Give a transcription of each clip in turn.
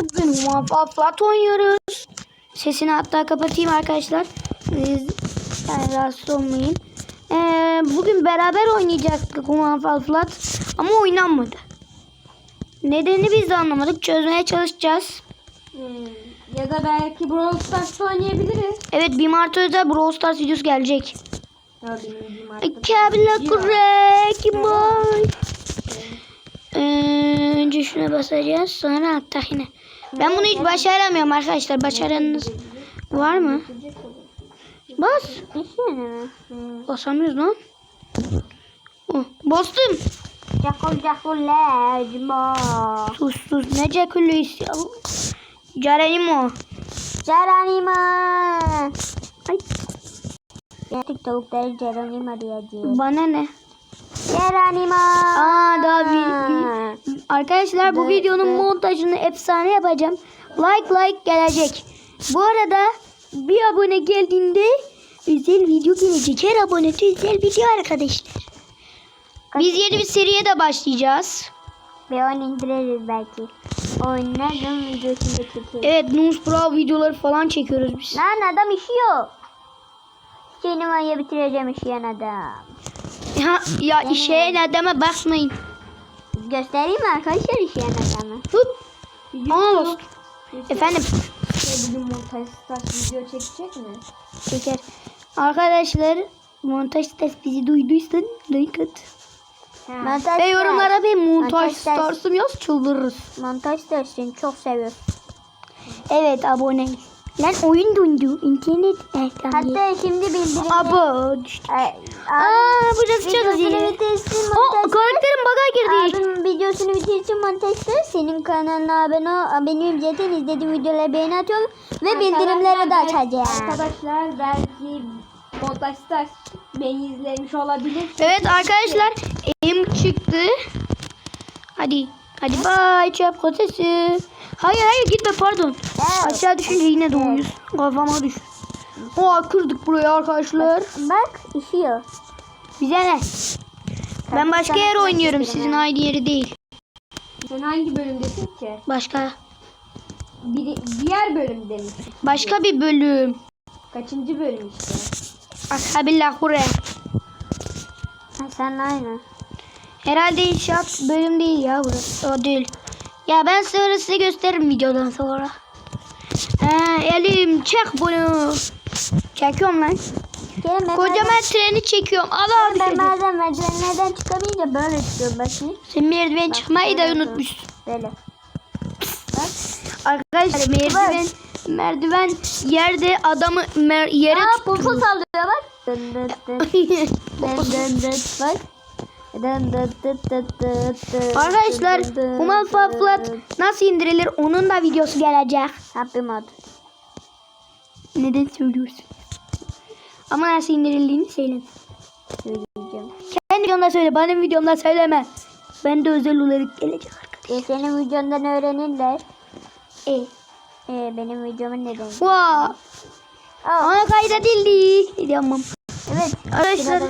bugün Human Flat oynuyoruz. Sesini hatta kapatayım arkadaşlar. Yani rahatsız olmayın. Ee, bugün beraber oynayacaktık Human Flat ama oynanmadı. Nedenini biz de anlamadık. Çözmeye çalışacağız. Hmm, Ya da belki Brawl Stars oynayabiliriz. Evet 1 Mart özel Brawl Stars videosu gelecek. Kabla kurek boy. Ee, önce şuna basacağız sonra hatta yine. Ben bunu hiç başaramıyorum arkadaşlar. Başaranınız var mı? Bas. Basamıyoruz lan. Oh, bastım. Cakul cakul lejma. Sus sus. Ne cekülüyüz ya. Carenimo. Geronimo. Ay. Artık tavukları Geronimo diyeceğiz. Bana ne? Geronimo. Aa daha bir, Arkadaşlar bu videonun montajını efsane yapacağım. Like like gelecek. Bu arada bir abone geldiğinde özel video gelecek. Her abone özel video arkadaşlar. Biz yeni bir seriye de başlayacağız. Bir oyun indiririz belki. Oynarım videosunu da çekeriz. Evet Nus Pro videoları falan çekiyoruz biz. Lan adam işiyor. Sinemayı bitireceğim işleyen adam. Ya, ya işe ne deme bakmayın. Göstereyim mi arkadaşlar işleyen adamı? Hıp. Ona bas. Efendim Bugün montaj stas video çekecek mi? çeker. Arkadaşlar montaj test bizi duyduysan like at. Montaj Ve yorumlara bir montaj Montaj starsım yaz çıldırırız. Montaj dersini çok seviyorum. Evet abone. Lan oyun dondu. İnternet. Tamam. Hatta şimdi bildirim. Abo düştü. Ay, Aa burası çok Aa montaj. karakterim baga girdi. Abim videosunu bitirsin montajda senin kanalına abone ol. Benim zaten izlediğim videoları beğeni atıyorum. Ve bildirimleri de açacağım. Arkadaşlar belki Montajstar beni izlemiş olabilir. Evet arkadaşlar elim çıktı. Hadi. Hadi bay çöp kotesi. Hayır hayır gitme pardon. Aşağı düşünce yine doğuyoruz. Kafama düş. Oha kırdık burayı arkadaşlar. Bak işiyor. Bize ne? Ben başka yer oynuyorum. Sizin aynı yeri değil. Sen hangi bölümdesin ki? Başka. Biri, diğer bölümde mi? Başka bir bölüm. Kaçıncı bölüm işte? Akabillah buraya. Ha, sen aynı. Herhalde inşaat bölüm değil ya burası. O değil. Ya ben sonra size gösteririm videodan sonra. He, elim çek bunu. Çekiyorum lan. Gelin ben Kocaman treni çekiyorum. Allah bazen, ben düşeceğim. bazen merdivenlerden çıkamayınca böyle çıkıyorum bak şimdi. Sen merdiven çıkmayı da unutmuşsun. Böyle. Arkadaşlar merdiven merdiven yerde adamı mer yere Aa popo sallıyor bak. Dın dın dın. Dın dın dın bak. Arkadaşlar Human Faflat nasıl indirilir onun da videosu gelecek. Happy mod. Neden söylüyorsun? Ama nasıl indirildiğini söyle. Söyleyeceğim. Kendi videomda söyle. Benim videomda söyleme. Ben de özel olarak gelecek arkadaşlar. E, senin videondan öğrenirler. E. E, benim videomun nedeni. Wow. Aa, Ana kaydedildi. Tamam. Evet. Arkadaşlar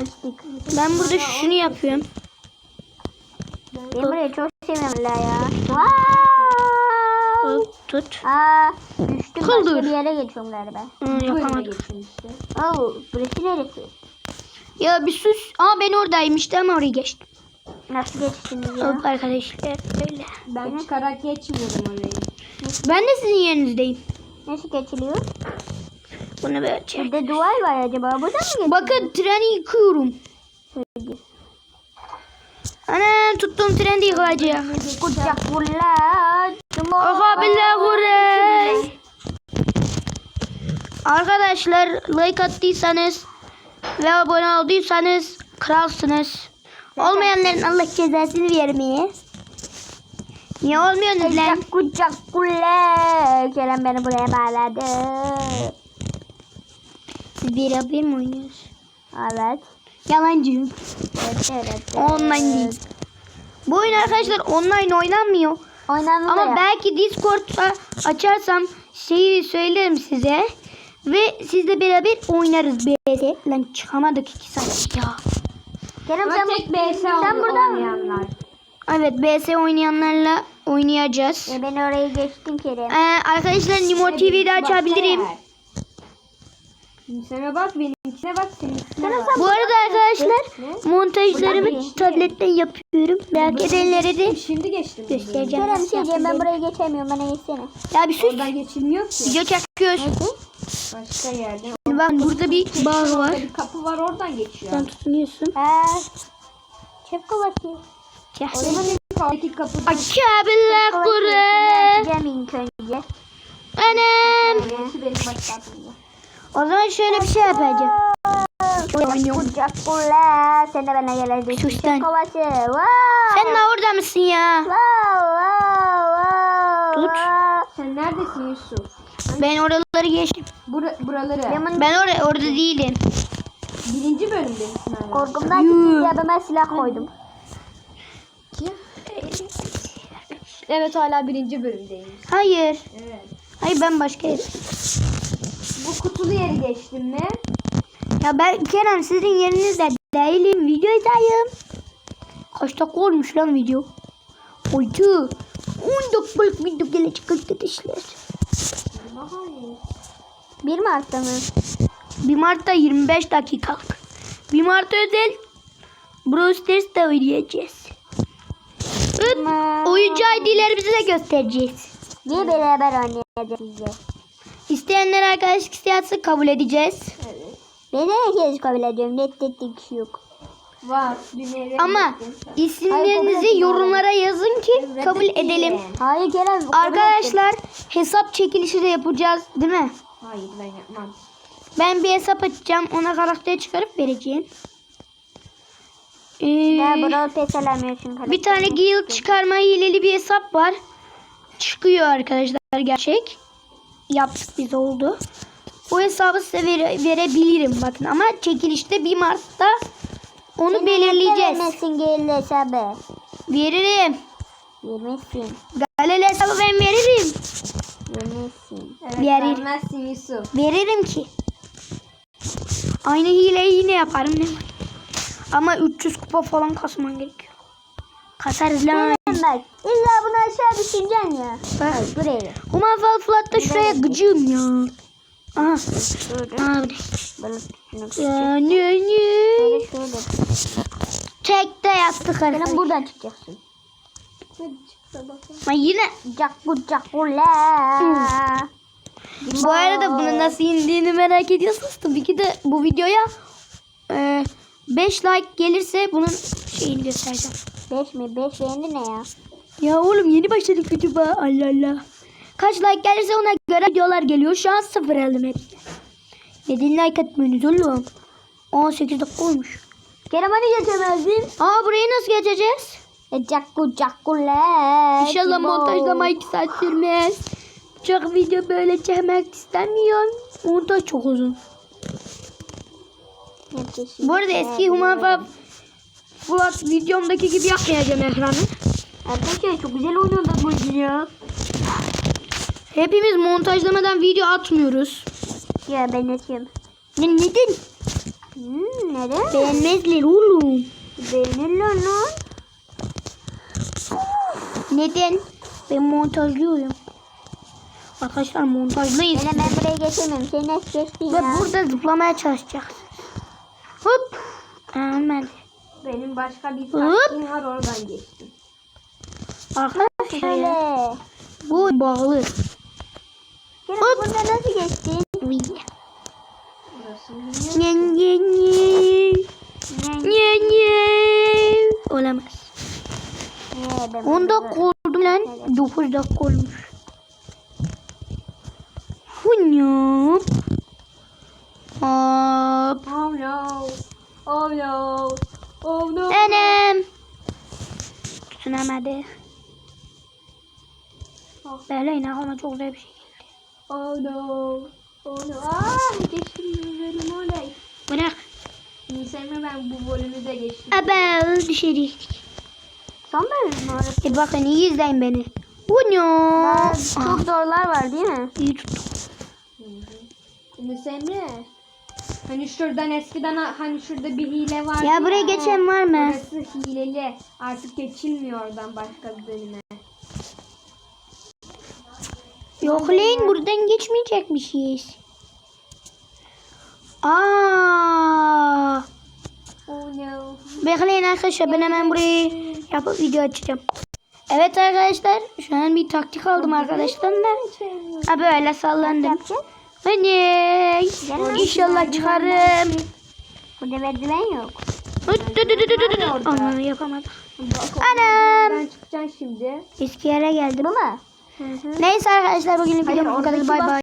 ben burada şunu yapıyorum. Ben burayı çok seviyorum la ya. Wow. Tut. Tut. Aa, düştüm Kıldır. başka bir yere geçiyorum galiba. Hı, Bölüme yapamadım. Oo, burası neresi? Ya bir sus. Aa ben oradaymıştım ama oraya geçtim. Nasıl geçtiniz ya? Hop arkadaşlar böyle. Ben çıkarak geçmiyorum orayı. Ben de sizin yerinizdeyim. Nasıl geçiliyor? Bunu böyle çek. Burada duvar var acaba. Burada mı geçiliyor? Bakın treni yıkıyorum. Ana tuttum treni yıkacak. Kucak vurlar. Oha billah hurray. Arkadaşlar like attıysanız ve abone olduysanız kralsınız. Olmayanların Allah cezasını vermeye. Niye olmuyorsunuz lan? Kucak kucak kulle. Kerem beni buraya bağladı. Bir bir mi oynuyorsunuz? Evet. Yalancı. Evet evet. Online değil. Bu oyun arkadaşlar online oynanmıyor. Oynanmıyor Ama ya. belki Discord'da açarsam şeyi söylerim size. Ve sizle beraber oynarız BS. Lan çıkamadık iki saat ya. Kerem sen, tek BS sen buradan oynayanlar. Evet BS oynayanlarla oynayacağız. Ya ben oraya geçtim Kerem. Ee, arkadaşlar Nimo TV'de açabilirim. Sen bak benimkine bak seninkine bak. Bu arada arkadaşlar montajlarımı tabletten yapıyorum. Merak edenlere de Şimdi geçtim. göstereceğim. Kerem şey diyeceğim ben buraya geçemiyorum bana geçsene. Ya bir sus. Oradan geçilmiyor ki. Video çekiyoruz. Başka yerden. Bak burada bir bağ var. Bir kapı var oradan geçiyor. Sen tutunuyorsun. Ha. Çöp kovası. Gel. O zaman iki kapıdan. Akabiller kure. Açacağım ilk önce. Anam. O zaman şöyle bir şey yapacağım. Kucak kula. Sen de bana geleceksin. Sus sen. Çöp kovası. Wow. Sen de orada mısın ya? Wow wow wow. Tut. Sen neredesin Yusuf? Ben oraları geçtim. Bura, buraları. Lemon Ben orada orada değilim. Birinci bölümdesin hala. korkumdan Yuh. gitti ya ben silah koydum. Evet hala birinci bölümdeyim. Hayır. Evet. Hayır ben başka yere. Bu kutulu yeri geçtim mi? Ya ben Kerem sizin yerinizde değilim. Videodayım. Kaç dakika olmuş lan video? Oydu. 10 dakikalık video gelecek arkadaşlar. Bir Mart'ta mı? 1 Mart'ta 25 dakikalık. 1 Mart özel Brawl Stars'ta oynayacağız. Hop, oyuncu ID'lerimizi de göstereceğiz. Bir beraber oynayacağız. İsteyenler arkadaşlık isteyense kabul edeceğiz. Evet. Ben de herkes kabul ediyorum. Reddettiğim kişi yok. Var. Ama isimlerinizi yorumlara yazın ki kabul edelim. Hayır Kerem. Arkadaşlar hesap çekilişi de yapacağız değil mi? Hayır ben yapmam. Ben bir hesap açacağım. Ona karakter çıkarıp vereceğim. Ee, bir tane guild çıkarma hileli bir hesap var. Çıkıyor arkadaşlar gerçek. Yaptık biz oldu. Bu hesabı size vere- verebilirim bakın ama çekilişte 1 Mart'ta onu belirleyeceğiz. Vermezsin geldi hesabı. Veririm. Vermezsin. Galil hesabı ben veririm. Vermezsin. Evet Verir. vermezsin Yusuf. Veririm ki. Aynı hileyi yine yaparım ne var? Ama 300 kupa falan kasman gerekiyor. Kasarız lan. Kerem bak. İlla bunu aşağı düşüneceksin ya. Bak. Buraya. Human Fall Flat'ta şuraya gıcığım ya. Aha. Böyle şunu. Ya ne ne. Şöyle şöyle. Tekte yaptık arkadaşlar. buradan çıkacaksın. Ha, yine. Cakku cakkula. Bu arada bunu nasıl indiğini merak ediyorsanız tabii ki de bu videoya 5 like gelirse bunun şeyini göstereceğim. 5 mi? 5 beğendi ne ya? Ya oğlum yeni başladık YouTube'a. Allah Allah. Kaç like gelirse ona göre videolar geliyor. Şu an sıfır aldım hepsi. Neden like atmıyorsunuz oğlum? 18 dakika olmuş. Kerem hani geçemezdin? Aa burayı nasıl geçeceğiz? E, Cakku cakkula. İnşallah montajlama 2 saat sürmez. Çok video böyle çekmek istemiyorum. Montaj çok uzun. Bu arada eski Human Fab Fuat videomdaki gibi yapmayacağım ekranı. Arkadaşlar çok güzel oynuyorlar bu ya. Hepimiz montajlamadan video atmıyoruz. Ya ben atıyorum. Ne, neden? Hmm, neden? Beğenmezler oğlum. Beğenirler lan. Neden? Ben montajlıyorum. Arkadaşlar montajlıyız. Kerem ben buraya geçemiyorum. Sen nasıl geçtin Ve ya? burada zıplamaya çalışacağız. Hop. Olmadı. Benim başka bir taktiğim var oradan geçtim. Arkadaşlar Şöyle. bu bağlı. Kerem Hop. burada nasıl geçtin? Burası Nye nye nye. Nye nye. Olamaz. Ben 10 burada- dakika oldu lan. 9 dakika olmuş. Hunyum. Hop. Oh no. Oh no. Oh no. Anam. Tutunamadı. Böyle yine ama çok güzel bir şey. Oh no. Oh no. Aa geçtim bölüm olay. Bırak. Nisan'la ben bu bölümü de geçtim. Şey değil. Son bölüm mü orası? E bakın iyi izleyin beni. Hunyum. Aa, Çok zorlar var değil mi? İyi tuttum. Emre. Hani şuradan eskiden hani şurada bir hile var. Ya buraya geçen var mı? Orası hileli. Artık geçilmiyor oradan başka bir bölüme. Yok lan buradan geçmeyecekmişiz. Aa. Oh no. Bekleyin arkadaşlar ben hemen burayı yapıp video açacağım. Evet arkadaşlar şu an bir taktik aldım arkadaşlar da. Ha böyle sallandım. Hadi inşallah çıkarım. Burada merdiven yok. Ama yapamadım. Anam. Ben çıkacağım şimdi. Eski yere geldim. Mu? Neyse arkadaşlar bugünlük videomuz bu kadar. Bay bay.